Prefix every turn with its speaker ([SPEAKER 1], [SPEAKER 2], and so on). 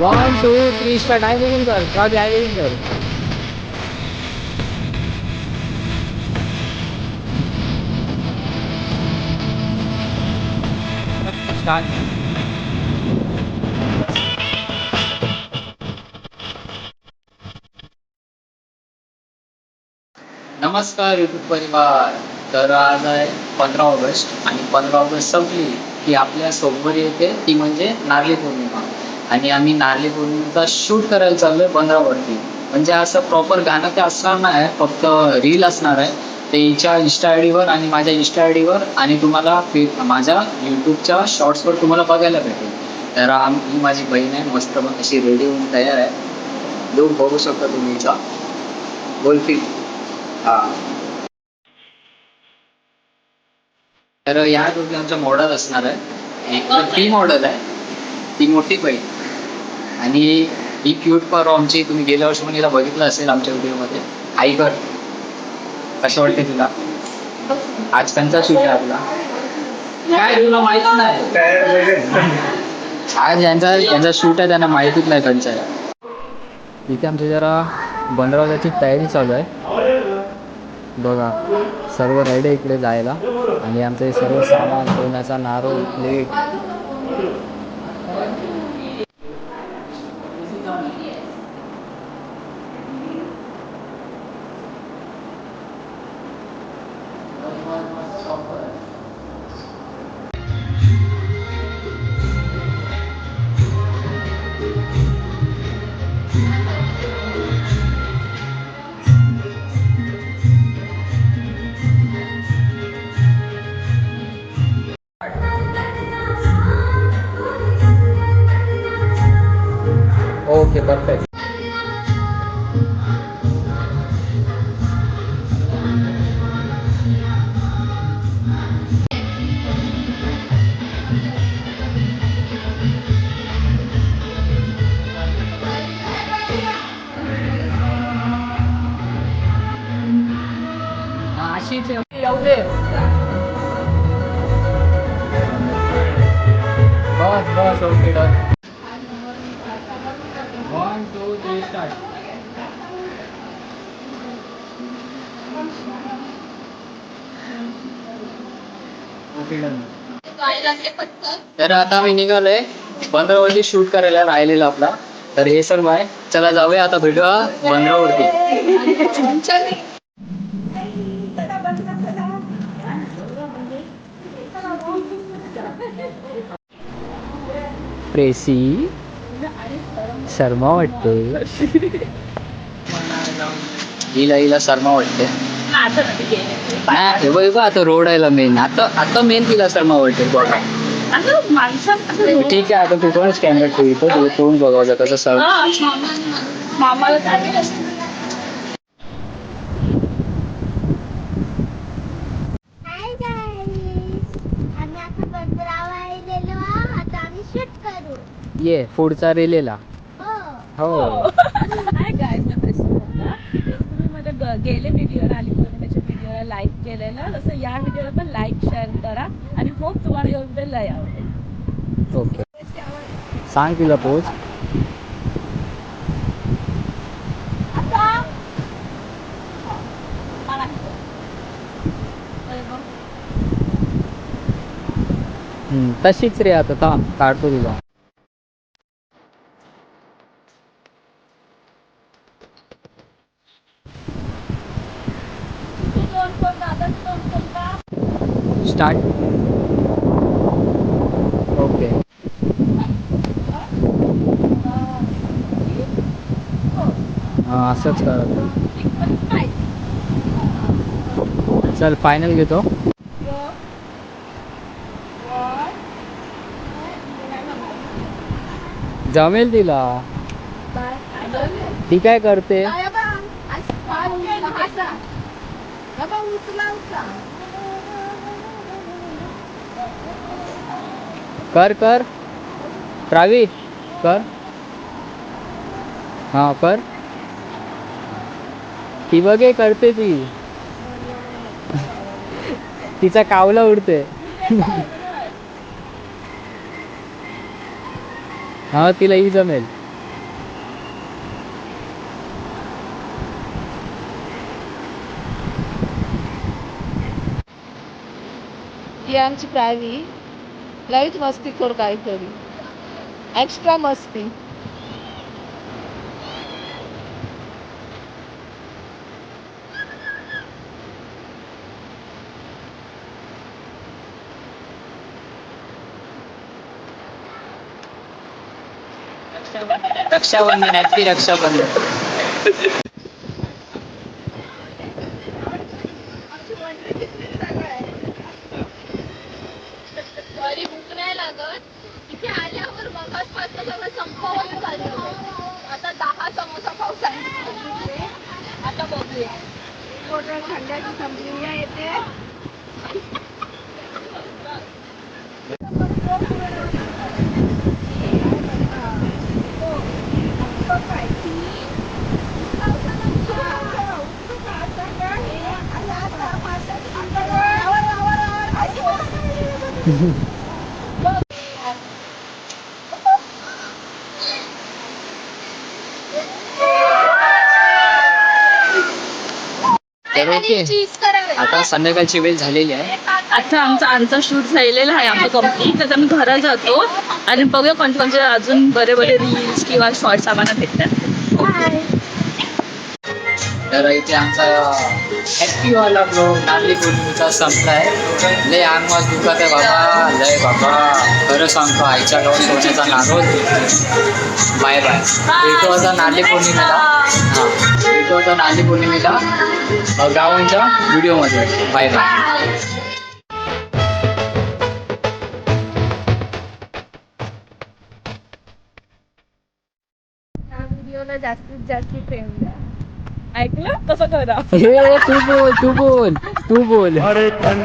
[SPEAKER 1] One two three start आहे कर का आहे कर नमस्कार युट्यूब परिवार. तर आज आहे पंधरा ऑगस्ट आणि पंधरा ऑगस्ट संपली की आपल्या सोमवारी येते ती म्हणजे नारळी पौर्णिमा. आणि आम्ही नारळी पौर्णिमेचा शूट करायला चाललोय पंधरावरती म्हणजे असं प्रॉपर गाणं ते असणार नाही फक्त रील असणार आहे. ते हिच्या इन्स्टा आय डीवर आणि माझ्या इन्स्टा आय डीवर आणि तुम्हाला माझ्या यूट्यूबच्या शॉर्ट्सवर तुम्हाला बघायला भेटेल. तर आम ही माझी बहीण आहे मस्त पण अशी रेडी होऊन तयार आहे. लोक बघू शकता तुम्ही हिचा बोलतील हा. तर या दोघी आमचं मॉडेल असणार आहे. एक तर ती मॉडेल आहे. ती मोठी बहीण. आणि ही क्यूट पर आमची तुम्ही गेल्या वर्षी पण हिला बघितलं असेल आमच्या व्हिडिओमध्ये. आईकर कसं वाटते तुला? आज त्यांचा शूट आहे आपला. काय तुला माहीत नाही? आज यांचा यांचा शूट आहे त्यांना माहितीच नाही त्यांच्या इथे आमच्या जरा बनरावल्याची तयारी चालू आहे. बघा सर्व रेडी इकडे जायला. आणि आमचं सर्व सामान सोन्याचा नारो प्लेट ओके परफेक्ट अशीच येऊ दे. बस बस okay done. One two three start okay done. तर आता आम्ही निघालोय. बंदरावरती शूट करायला राहिलेला आपला. तर हे सर्व आहे चला जाऊया आता भेटूया बंदरावरती. प्रेसी शर्मा वाटते. हिला हिला शर्मा वाटते. हा, हे बघ हे बघ, आता रोड आहे मेन आता आता मेन तिला शर्मा वाटते बघ. ठीक आहे आता तू कोणच कॅमेरा ठेवतो तुला तोंड बघायचं कसं सर
[SPEAKER 2] मामाला चालेल
[SPEAKER 3] हाय गाईस आम्ही आता बंदरावर आलेलो आहोत. आता आम्ही शूट करू
[SPEAKER 1] ये पुढचा रेलेला.
[SPEAKER 3] हो.
[SPEAKER 1] हो.
[SPEAKER 2] हाय गाय तुम्ही गेले व्हिडिओला आली पौर्णिमेच्या व्हिडिओला लाईक केलेलं. तसं या व्हिडिओला पण लाईक शेअर करा. आणि होप तुम्हाला या व्हिडिओ लय आवडेल.
[SPEAKER 1] ओके सांग तिला पोच तशीच रे आता थांब काढतो तिला. स्टार्ट ओके हा असंच करत चल फायनल घेतो. जमेल तिला. ती काय करते? कर कर. रावी कर. हा कर. ती बघे करते ती. तिचा कावला उडते हा तिला ही जमेल.
[SPEAKER 2] ही आमची प्रावी. लईच मस्ती कर काहीतरी एक्स्ट्रा मस्ती
[SPEAKER 1] रक्षाबंधन हॅपी रक्षाबंधन
[SPEAKER 2] आता बघूया मोठ्या थंड्याची संपली येते
[SPEAKER 1] तर ओके. आता संध्याकाळची वेळ झालेली आहे.
[SPEAKER 2] आता आमचा आमचा शूट झालेला आहे आमचा कंप्लीट तर आम्ही घरात जातो आणि बघूया कोणते कोणते अजून बरे बरे रील्स किंवा शॉर्ट्स आम्हाला भेटतात.
[SPEAKER 1] तर इथे आमचा हॅपी वाला ब्रो नारळी पौर्णिमेचा संपलाय. लय अंग वाज दुखत आहे बाबा. लय बाबा. खरं सांगतो आईच्या गावात सोन्याचा नारळ बाय बाय. भेटू आता नारळी पौर्णिमेला हां. भेटू आता नारळी पौर्णिमेला गावांच्या व्हिडिओमध्ये. Bye bye.
[SPEAKER 2] जास्तीत जास्त प्रेम द्या. ऐकलं? कसं करा.
[SPEAKER 1] तू बोल तू बोल तू बोल.
[SPEAKER 4] अरे लाल